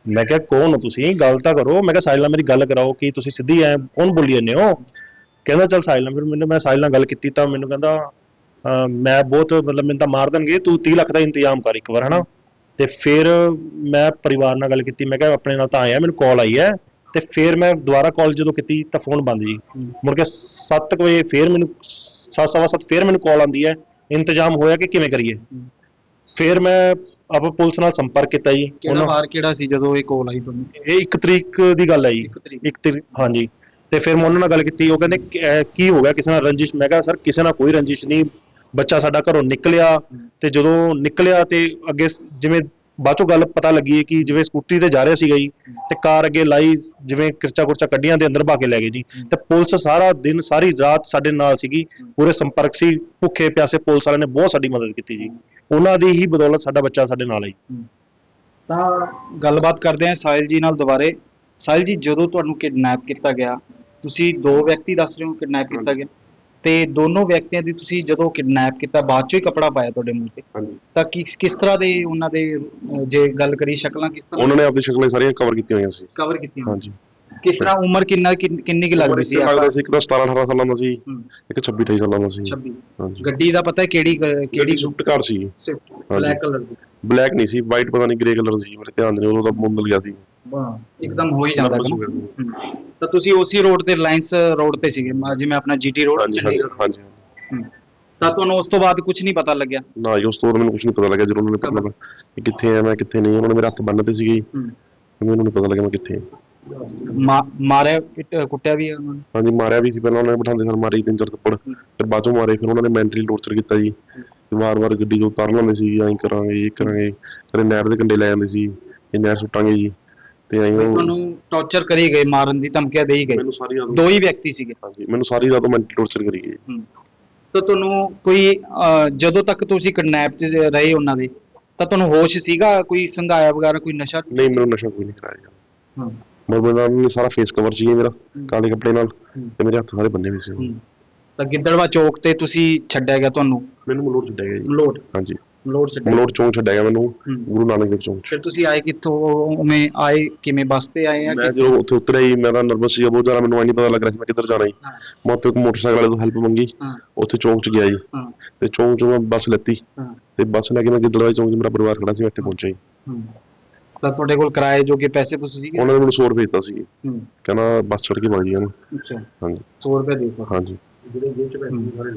ਮੈਂ ਕਿਹਾ ਕੌਣ ਹੋ ਤੁਸੀਂ? ਗੱਲ ਤਾਂ ਕਰੋ। ਮੈਂ ਕਿਹਾ ਸਾਹਿਲ ਨਾਲ ਮੇਰੀ ਗੱਲ ਕਰਾਓ ਕਿ ਤੁਸੀਂ ਸਿੱਧੀ ਐ ਕੌਣ ਬੋਲੀ ਜਾਂਦੇ ਹੋ? ਕਹਿੰਦਾ ਚੱਲ ਸਾਹਿਲ ਨਾਲ ਫਿਰ ਮੈਨੂੰ ਮੈਂ ਸਾਹਿਲ ਨਾਲ ਗੱਲ ਕੀਤੀ ਤਾਂ ਮੈਨੂੰ ਕਹਿੰਦਾ ਮੈਂ ਬਹੁਤ ਮਤਲਬ ਮੈਨੂੰ ਤਾਂ ਮਾਰ ਦੇਣਗੇ ਤੂੰ 30 ਲੱਖ ਦਾ ਇੰਤਜ਼ਾਮ ਕਰ ਇੱਕ ਵਾਰ ਹਨਾ? ਤੇ ਫਿਰ ਮੈਂ ਪਰਿਵਾਰ ਨਾਲ ਗੱਲ ਕੀਤੀ ਮੈਂ ਕਿਹਾ ਆਪਣੇ ਨਾਲ ਤਾਂ ਆਇਆ ਮੈਨੂੰ ਕਾਲ ਆਈ ਹੈ। ਤੇ ਫਿਰ ਮੈਂ ਦੁਬਾਰਾ ਕਾਲ ਜਦੋਂ ਕੀਤੀ ਤਾਂ ਫੋਨ ਬੰਦ ਜੀ। ਮੁੜ ਕੇ 7 ਵਜੇ ਫਿਰ ਮੈਨੂੰ ਸੱਤ ਸਵਾ ਸੱਤ ਫਿਰ ਮੈਨੂੰ ਕਾਲ ਆਉਂਦੀ ਹੈ ਇੰਤਜ਼ਾਮ ਹੋਇਆ ਕਿ ਕਿਵੇਂ ਕਰੀਏ। ਫਿਰ ਮੈਂ ਆਪਾਂ ਪੁਲਿਸ ਨਾਲ ਸੰਪਰਕ ਕੀਤਾ ਜੀ। ਕਿਹੜਾ ਵਾਰ ਕਿਹੜਾ ਸੀ ਜਦੋਂ ਇਹ ਕਾਲ ਆਈ ਤੁਹਾਨੂੰ? ਇਹ 1 ਤਰੀਕ ਦੀ ਗੱਲ ਹੈ ਜੀ। ਇੱਕ ਤਰੀਕ। ਇੱਕ ਤਰੀਕ ਹਾਂਜੀ। ਤੇ ਫਿਰ ਮੈਂ ਉਹਨਾਂ ਨਾਲ ਗੱਲ ਕੀਤੀ ਉਹ ਕਹਿੰਦੇ ਕਿ, ਹੋ ਗਿਆ? ਕਿਸੇ ਨਾਲ ਰੰਜਿਸ਼? ਮੈਂ ਕਿਹਾ ਸਰ ਕਿਸੇ ਨਾਲ ਕੋਈ ਰੰਜਿਸ਼ ਨਹੀਂ। ਬੱਚਾ ਸਾਡਾ ਘਰੋਂ ਨਿਕਲਿਆ ਤੇ ਜਦੋਂ ਨਿਕਲਿਆ ਤੇ ਅੱਗੇ ਜਿਵੇਂ ਬਾਅਦ ਚੋਂ ਗੱਲ ਪਤਾ ਲੱਗੀ ਹੈ ਕਿ ਜਿਵੇਂ ਸਕੂਟਰੀ ਤੇ ਜਾ ਰਿਹਾ ਸੀਗਾ ਜੀ ਤੇ ਕਾਰ ਅੱਗੇ ਲਾਈ ਜਿਵੇਂ ਕਿਰਚਾ ਕੁਰਚਾ ਕੱਢੀਆਂ ਦੇ ਅੰਦਰ ਭਾ ਕੇ ਲੈ ਗਏ ਜੀ। ਤੇ ਪੁਲਿਸ ਸਾਰਾ ਦਿਨ ਸਾਰੀ ਰਾਤ ਸਾਡੇ ਨਾਲ ਸੀਗੀ ਪੂਰੇ ਸੰਪਰਕ ਸੀ ਭੁੱਖੇ ਪਿਆਸੇ ਪੁਲਿਸ ਵਾਲਿਆਂ ਨੇ ਬਹੁਤ ਸਾਡੀ ਮਦਦ ਕੀਤੀ ਜੀ। ਉਹਨਾਂ ਦੀ ਹੀ ਬਦੌਲਤ ਸਾਡਾ ਬੱਚਾ ਸਾਡੇ ਨਾਲ ਹੈ। ਜੀ। ਤਾਂ ਗੱਲਬਾਤ ਕਰਦੇ ਹਾਂ ਸਾਹਿਲ ਜੀ ਨਾਲ ਦੁਬਾਰੇ। ਸਾਹਿਲ ਜੀ ਜਦੋਂ ਤੁਹਾਨੂੰ ਕਿਡਨੈਪ ਕੀਤਾ ਗਿਆ ਤੁਸੀਂ ਦੋ ਵਿਅਕਤੀ ਦੱਸ ਰਹੇ ਹੋ ਕਿਡਨੈਪ ਕੀਤਾ ਗਿਆ। ਤੇ ਦੋਨੋਂ ਵਿਅਕਤੀਆਂ ਦੀ ਤੁਸੀਂ ਜਦੋਂ ਕਿਡਨੈਪ ਕੀਤਾ ਬਾਅਦ ਚੋਂ ਹੀ ਕਪੜਾ ਪਾਇਆ ਤੁਹਾਡੇ ਮੂੰਹ ਤੇ? ਹਾਂਜੀ। ਤਾਂ ਕਿਸ ਕਿਸ ਤਰ੍ਹਾਂ ਦੇ ਉਹਨਾਂ ਦੇ ਅਹ, ਜੇ ਗੱਲ ਕਰੀ ਸ਼ਕਲਾਂ ਕਿਸ ਤਰ੍ਹਾਂ ਉਹਨਾਂ ਨੇ ਆਪਣੀ ਸ਼ਕਲਾਂ ਸਾਰੀਆਂ ਕਵਰ ਕੀਤੀਆਂ ਹੋਈਆਂ ਸੀ। ਕਵਰ ਕੀਤੀਆਂ ਹਾਂਜੀ। ਕਿਸ ਤਰ੍ਹਾਂ ਉਮਰ ਕਿੰਨਾ ਕਿੰਨ- ਕਿੰਨੀ ਕੀ ਲੱਗਦੀ ਸੀ ਲੱਗਦਾ ਸੀ ਇੱਕ ਤਾਂ 17 18 ਸਾਲਾਂ ਦਾ ਸੀ ਹੂੰ, ਇੱਕ 26 28 ਸਾਲਾਂ ਦਾ ਸੀ। 26 ਹਾਂਜੀ। ਗੱਡੀ ਦਾ ਪਤਾ ਹੈ ਕਿਹੜੀ ਕਿਹੜੀ ਕਿਹੜੀ ਸਵਿਫਟ ਕਾਰ ਸੀ। ਸਵਿਫਟ ਹਾਂਜੀ। ਬਲੈਕ ਕਲਰ ਦੀ। ਬਲੈਕ ਨਹੀਂ ਸੀ ਵਾਈਟ ਪਤਾ ਨਹੀਂ ਗ੍ਰੇ ਕਲਰ ਸੀ ਮੇਰੇ ਧਿਆਨ ਨਹੀਂ ਉਦੋਂ ਤਾਂ ਮੁੰਨ ਗਿਆ ਸੀ। ਵਾਹ ਇੱਕਦਮ ਹੋ ਹੀ ਜਾਂਦਾ ਨੰਬਰ ਹੈ ਤਾਂ ਤੁਸੀਂ ਉਸੇ ਰੋਡ ਤੇ ਰਿਲਾਇੰਸ ਰੋਡ ਤੇ ਸੀਗੇ ਮ- ਜਿਵੇਂ ਆਪਣਾ ਜੀਟੀ ਰੋਡ ਹਾਂਜੀ ਹਾਂਜੀ ਹਾਂਜੀ। ਹਮ, ਤਾਂ ਤੁਹਾਨੂੰ ਉਸ ਤੋਂ ਬਾਅਦ ਕੁਝ ਨਹੀਂ ਪਤਾ ਲੱਗਿਆ? ਨਾ ਜੀ ਉਸ ਤੋਂ ਬਾਅਦ ਮੈਨੂੰ ਕੁਝ ਨਹੀਂ ਪਤਾ ਲੱਗਿਆ ਜਦੋਂ ਉਹਨਾਂ ਨੇ ਪਤਾ ਲੱਗਾ ਕਿ ਕਿੱਥੇ ਆ ਮੈਂ ਕਿੱਥੇ ਨਹੀਂ ਉਹਨਾਂ ਨੇ ਮੇਰੇ ਹੱਥ ਬੰਨ੍ਹਤੇ ਸੀਗੇ। ਮੈਨੂੰ ਨਹੀਂ ਪਤਾ ਲੱਗਿਆ ਮੈਂ ਕਿੱਥੇ ਹਾਂ। ਮਾ- ਮਾਰਿਆ ਪਿੱਟ- ਕੁੱਟਿਆ ਵੀ ਹੈ ਉਹਨਾਂ ਨੇ? ਹਾਂਜੀ ਮਾਰਿਆ ਵੀ ਸੀ ਪਹਿਲਾਂ ਉਹਨਾਂ ਨੇ ਬਿਠਾਉਂਦੇ ਸਨ ਮਾਰੀ ਤਿੰਨ ਚਾਰ ਥੱਪੜ ਫਿਰ ਬਾਅਦ ਮਾਰੇ ਫਿਰ ਉਹਨਾਂ ਨੇ ਮੈਂਟਲੀ ਟੌਰਚਰ ਕੀਤਾ ਜੀ। ਵਾਰ-ਵਾਰ ਗੱਡੀ ਤੋਂ ਉਤਾਰ ਲਾਉਂਦੇ ਸੀ ਐਂ ਕਰਾਂਗੇ ਇਹ ਕਰਾਂਗੇ ਕਦੇ ਨਹਿਰ ਦੇ ਕੰਢੇ ਲੈ ਜਾਂਦੇ ਸੀ ਇਹ ਨਹਿਰ ਸੁੱਟਾਂਗੇ ਜੀ। ਤੇ ਐਂ ਉਹ ਤੁਹਾਨੂੰ ਟੌਰਚਰ ਕਰੀ ਗਏ ਮਾਰਨ ਦੀ ਧਮਕੀਆਂ ਦੇਈ ਗਏ? ਮੈਨੂੰ ਸਾਰੀ ਰਾਤ ਦੋ ਹੀ ਵਿਅਕਤੀ ਸੀਗੇ? ਹਾਂਜੀ ਮੈਨੂੰ ਸਾਰੀ ਰਾਤ ਮੈਂਟਲੀ ਟੌਰਚਰ ਕਰੀ ਗਏ ਹਮ, ਤਾਂ ਤੁਹਾਨੂੰ ਕੋਈ ਅਹ, ਜਦੋਂ ਤੱਕ ਤੁਸੀਂ ਕਿਡਨੈਪ 'ਚ ਰਹੇ ਉਹਨਾਂ ਦੇ ਤਾਂ ਤੁਹਾਨੂੰ ਹੋਸ਼ ਸੀਗਾ? ਕੋਈ ਸੰਘਾਇਆ ਵਗੈਰਾ ਕੋਈ ਨਸ਼ਾ? ਨਹੀਂ ਮੈਨੂੰ ਨਸ਼ਾ ਕੋਈ ਨਹੀਂ ਕਰਾਇਆ ਗਿਆ ਹਾਂ ਮਰਮੇ ਨਾਲ ਸਾਰਾ ਫੇਸ ਕਵਰ ਸੀ ਮੇਰਾ ਕਾਲੇ ਕੱਪੜੇ ਨਾਲ। ਤੇ ਮੇਰੇ ਹੱਥ ਸਾਰੇ ਬੰਨੇ ਵੀ ਸੀ ਤਾਂ ਗਿੱਦੜਵਾ ਚੌਕ ਤੇ ਤੁਸੀਂ ਛੱਡਿਆ ਗਿਆ ਤੁਹਾਨੂੰ? ਮੈਨੂੰ ਮਲੋਟ ਛੱਡਿਆ ਗਿਆ ਜੀ। ਮਲੋਟ? ਹਾਂਜੀ। ਮਲੋਟ ਛੱਡਿਆ ਮਲੋਟ ਚੌਂਕ ਛੱਡਿਆ ਗਿਆ ਮੈਨੂੰ। ਗੁਰੂ ਨਾਨਕ ਦੇਵ ਚੌਂਕ। 'ਚ। ਫਿਰ ਤੁਸੀਂ ਆਏ ਕਿੱਥੋਂ? ਉਵੇਂ ਆਏ ਕਿਵੇਂ? ਬੱਸ ਤੇ ਆਏ ਆ ਮੈਂ ਜਦੋਂ ਉੱਥੇ ਉਤਰਿਆ ਜੀ ਮੈਂ ਤਾਂ ਨਰਵਸ ਸੀ ਬਹੁਤ ਜ਼ਿਆਦਾ ਮੈਨੂੰ ਨਹੀਂ ਪਤਾ ਲੱਗ ਰਿਹਾ ਸੀ ਮੈਂ ਕਿੱਧਰ ਜਾਣਾ ਹਾਂ। ਮੈਂ ਉੱਥੇ ਇੱਕ ਮੋਟਰਸਾਈਕਲ ਵਾਲੇ ਤੋਂ ਹੈਲਪ ਮੰਗੀ। ਹਾਂ। ਉੱਥੇ ਚੌਂਕ 'ਚ ਗਿਆ ਜੀ। ਹਾਂ। ਤੇ ਚੌਂਕ 'ਚੋਂ ਮੈਂ ਬੱਸ ਲੈਤੀ। ਹਾਂ। ਤੇ ਬੱਸ ਲੈ ਕੇ ਮੈਂ ਗਿੱਦੜਵਾਈ ਚੌਂਕ 'ਚ ਮੇਰਾ ਪਰਿਵਾਰ ਖੜਾ ਸੀ ਮੈਂ ਇੱਥੇ ਪਹੁੰਚਿਆ ਜੀ। ਤਾਂ ਤੁਹਾਡੇ ਕੋਲ ਕਿਰਾਏ ਜੋ ਕਿ ਪੈਸੇ ਪੂਸੇ ਸੀਗੇ? ਉਹਨਾਂ ਨੇ ਮੈਨੂੰ 100 ਰੁਪਏ ਦਿੱਤਾ ਸੀ। ਹਮ, ਕਹਿੰਦਾ ਬੱਸ ਚੜ੍ਹ ਕੇ ਵਗ ਜੀ ਇਹਨੂੰ ਅੱਛਾ। ਹਾਂਜੀ। 100 ਰੁਪਏ ਦੇ ਦਿਓ ਹਾਂਜੀ।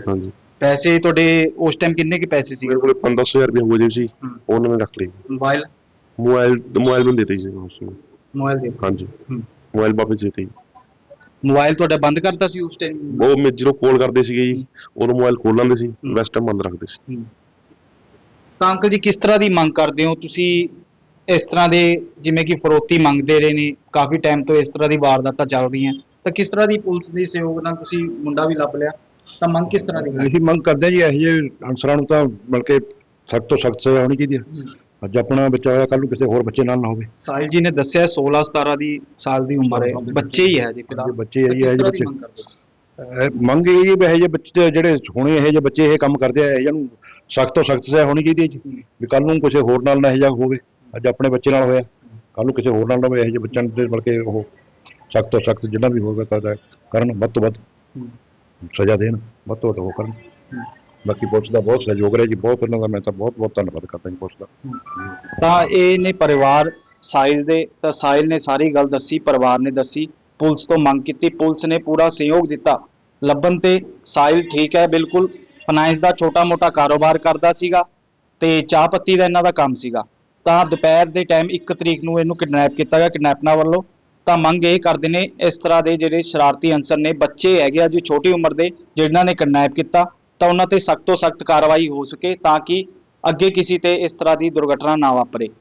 ਹਾਂਜੀ। ਪੈਸੇ ਤੁਹਾਡੇ ਉਸ ਟਾਈਮ ਕਿੰਨੇ ਕੇ ਪੈਸੇ ਸੀਗੇ? ਮੇਰੇ ਕੋਲੇ 5-10000 ਰੁਪਏ ਹੋਏ ਜੀ ਸੀ। ਉਹ ਉਹਨਾਂ ਨੇ ਰੱਖ ਲਈ ਮੋਬਾਈਲ? ਮੋਬਾਈਲ ਮੋਬਾਈਲ ਮੈਨੂੰ ਦਿੱਤੇ ਸੀ ਉਸ ਨੂੰ ਮੋਬਾਈਲ ਦੇ? ਹਾਂਜੀ। ਹਮ। ਮੋਬਾਈਲ ਵਾਪਸ ਦਿੱਤੇ। ਜੀ ਮੋਬਾਈਲ ਤੁਹਾਡਾ ਬੰਦ ਕਰਤਾ ਸੀ ਉਸ ਟਾਈਮ ਉਹ ਮੈਂ ਜਦੋਂ ਕਾਲ ਕਰਦੇ ਸੀਗੇ ਜੀ ਉਦੋਂ ਮੋਬਾਈਲ ਖੋਲ ਲੈਂਦੇ ਸੀ ਹਮ। ਵੈਸਟ ਟਾਈਮ ਬੰਦ ਰੱਖਦੇ ਸੀ। ਤਾਂ ਅੰਕਲ ਜੀ ਕਿਸ ਤਰ੍ਹਾਂ ਦੀ ਮੰਗ ਕਰਦੇ ਹੋ? ਤੁਸੀਂ ਇਸ ਤਰ੍ਹਾਂ ਦੇ ਜਿਵੇਂ ਕਿ ਫਰੋਤੀ ਮੰਗਦੇ ਰਹੇ ਨੇ ਕਾਫੀ ਟਾਈਮ ਤੋਂ ਇਸ ਤਰ੍ਹਾਂ ਦੀ ਵਾਰਦਾਤਾਂ ਚੱਲ ਰਹੀਆਂ। ਤਾਂ ਕਿਸ ਤਰ੍ਹਾਂ ਦੀ ਪੁਲਿਸ ਦੇ ਸਹਿਯੋਗ ਨਾਲ ਤੁਸੀਂ ਮੁੰਡਾ ਵੀ ਲੱਭ ਲਿਆ? ਤਾਂ ਮੰਗ ਕਿਸ ਤਰ੍ਹਾਂ ਦੀ ਕਰਦੇ ਅਸੀਂ ਮੰਗ ਕਰਦੇ ਹਾਂ ਜੀ ਇਹੋ ਜਿਹੇ ਅਨਸਰਾਂ ਨੂੰ ਤਾਂ ਬਲਕਿ ਸਖਤ ਤੋਂ ਸਖਤ ਸਜ਼ਾ ਹੋਣੀ ਚਾਹੀਦੀ ਹੈ। ਅੱਜ ਆਪਣਾ ਬੱਚਾ ਹੋਇਆ ਕੱਲ ਨੂੰ ਕਿਸੇ ਹੋਰ ਬੱਚੇ ਨਾਲ ਨਾ ਹੋਵੇ। ਸਾਹਿਲ ਜੀ ਨੇ ਦੱਸਿਆ 16 17 ਦੀ ਸਾਲ ਦੀ ਉਮਰ ਹੈ। ਬੱਚੇ ਹੀ ਹੈ ਜੀ ਫਿਲਹਾਲ। ਜੇ ਬੱਚੇ ਹੈ ਜੀ ਇਹੋ ਜਿਹੇ ਬੱਚੇ। ਮੰਗ? ਇਹ ਜੀ ਵੀ ਇਹੋ ਜਿਹੇ ਬੱਚੇ ਜਿਹੜੇ ਹੁਣੇ ਇਹੋ ਜਿਹੇ ਬੱਚੇ ਇਹ ਕੰਮ ਕਰਦੇ ਆ ਇਹੋ ਜਿਹੇ ਨੂੰ ਸਖਤ ਤੋਂ ਸਖਤ ਸਜ਼ਾ ਹੋਣੀ ਚਾਹੀਦੀ ਹੈ ਜੀ। ਵੀ ਕੱਲ ਨੂੰ ਕਿਸੇ ਹੋਰ ਨਾਲ ਨਾ ਇਹੋ ਜਿਹਾ ਹੋਵੇ। ਅੱਜ ਆਪਣੇ ਬੱਚੇ ਨਾਲ ਹੋਇਆ। ਕੱਲ ਨੂੰ ਕਿਸੇ ਹੋਰ ਨਾਲ ਨਾ ਹੋਵੇ, ਇਹੋ ਜਿਹੇ ਬੱਚਿਆਂ ਦੇ ਬਲਕਿ ਉਹ ਸਖਤ ਤੋਂ ਸਖਤ ਜਿੰਨਾ ਵੀ ਹੋਵੇ ਕਰਦਾ ਕਰਨ ਵੱਧ ਤੋਂ ਵੱਧ। ਸਜ਼ਾ ਦੇਣ, ਵੱਧ ਤੋਂ ਵੱਧ ਉਹ ਕਰਨ। ਬਾਕੀ ਪੁਲਿਸ ਦਾ ਬਹੁਤ ਸਹਿਯੋਗ ਰਿਹਾ ਜੀ, ਬਹੁਤ ਇਹਨਾਂ ਦਾ ਮੈਂ ਤਾਂ ਬਹੁਤ ਬਹੁਤ ਧੰਨਵਾਦ ਕਰਦਾ ਜੀ ਪੁਲਿਸ ਦਾ। ਤਾਂ ਇਹ ਨੇ ਪਰਿਵਾਰ ਸਾਇਲ ਦੇ, ਤਾਂ ਸਾਇਲ ਨੇ ਸਾਰੀ ਗੱਲ ਦੱਸੀ, ਪਰਿਵਾਰ ਨੇ ਦੱਸੀ, ਪੁਲਿਸ ਤੋਂ ਮੰਗ ਕੀਤੀ, ਪੁਲਿਸ ਨੇ ਪੂਰਾ ਸਹਿਯੋਗ ਦਿੱਤਾ। ਲੱਭਣ ਤੇ ਸਾਇਲ ਠੀਕ ਹੈ ਬਿਲਕੁਲ, ਫਾਈਨਾਂਸ ਦਾ ਛੋਟਾ-ਮੋਟਾ ਕਾਰੋਬਾਰ ਕਰਦਾ ਸੀਗਾ ਤੇ ਚਾਹ ਪੱਤੀ ਦਾ ਇਹਨਾਂ ਦਾ ਕੰਮ ਸੀਗਾ। ਤਾਂ ਦੁਪਹਿਰ ਦੇ ਟਾਈਮ 1 ਤਰੀਕ ਨੂੰ ਇਹਨੂੰ ਕਿਡਨੈਪ ਕੀਤਾ ਗਿਆ ਕਿਡਨੈਪਰਾਂ ਵੱਲੋਂ। ਤਾਂ ਮੰਗ ਇਹ ਕਰਦੇ ਨੇ, ਇਸ ਤਰ੍ਹਾਂ ਦੇ ਜਿਹੜੇ ਸ਼ਰਾਰਤੀ ਅਨਸਰ ਨੇ, ਬੱਚੇ ਹੈਗੇ ਆ ਜੋ ਛੋਟੀ ਉਮਰ ਦੇ ਜਿਨ੍ਹਾਂ ਨੇ ਕਿਡਨੈਪ ਕੀਤਾ, ਤਾਂ ਉਹਨਾਂ ਤੇ ਸਖਤ ਤੋਂ ਸਖਤ ਕਾਰਵਾਈ ਹੋ ਸਕੇ ਤਾਂ ਕਿ ਅੱਗੇ ਕਿਸੇ ਤੇ ਇਸ ਤਰ੍ਹਾਂ ਦੀ ਦੁਰਘਟਨਾ ਨਾ ਵਾਪਰੇ।